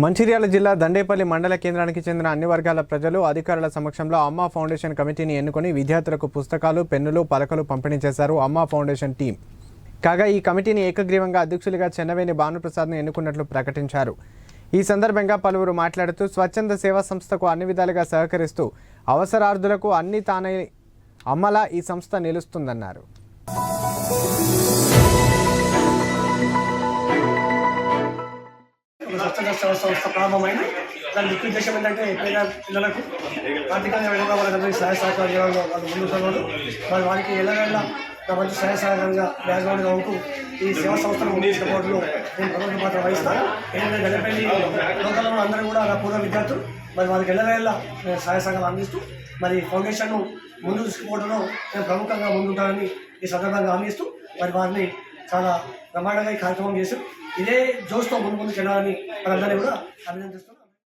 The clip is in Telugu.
మంచిర్యాల జిల్లా దండేపల్లి మండల కేంద్రానికి చెందిన అన్ని వర్గాల ప్రజలు అధికారుల సమక్షంలో అమ్మా ఫౌండేషన్ కమిటీని ఎన్నుకొని విద్యార్థులకు పుస్తకాలు పెన్నులు పలకలు పంపిణీ చేశారు అమ్మా ఫౌండేషన్ టీం. కాగా ఈ కమిటీని ఏకగ్రీవంగా అధ్యక్షులుగా చెన్నవేని భానుప్రసాద్ను ఎన్నుకున్నట్లు ప్రకటించారు. ఈ సందర్భంగా పలువురు మాట్లాడుతూ స్వచ్ఛంద సేవా సంస్థకు అన్ని విధాలుగా సహకరిస్తూ అవసరార్థులకు అన్ని తానే అమ్మలా ఈ సంస్థ నిలుస్తుందన్నారు. స్వచ్ఛంద సేవ సంస్థ ప్రారంభమైంది. దాని ముఖ్య ఉద్దేశం ఏంటంటే పేద పిల్లలకు ఆర్థికంగా వెనుక వాళ్ళకి సహాయ సహకారం చేయడంలో వాళ్ళు ముందు ఉన్నారు మరి వారికి ఎలాగైనా నా మంచి సహాయ సహకారంగా బ్యాక్గ్రౌండ్గా ఉంటూ ఈ సేవా సంస్థను ముందు తీసుకుపోవడంలో నేను ప్రముఖ పాత్ర వహిస్తాను ఏంటంటే గడపల్లి లోకల్లో అందరూ కూడా నా పూర్వ విద్యార్థులు. మరి వారికి ఎలాగైనా నేను సహాయ సహకారం అందిస్తూ మరి ఫౌండేషన్ను ముందు తీసుకుపోవడంలో నేను ప్రముఖంగా ముందుంటానని ఈ సందర్భంగా అందిస్తూ మరి వారిని చాలా బ్రహ్మాండంగా ఈ కార్యక్రమం చేశారు ఇదే జోష్తో ముందు ముందు వెళ్ళాలని వాళ్ళందరినీ కూడా అభినందిస్తున్నాం.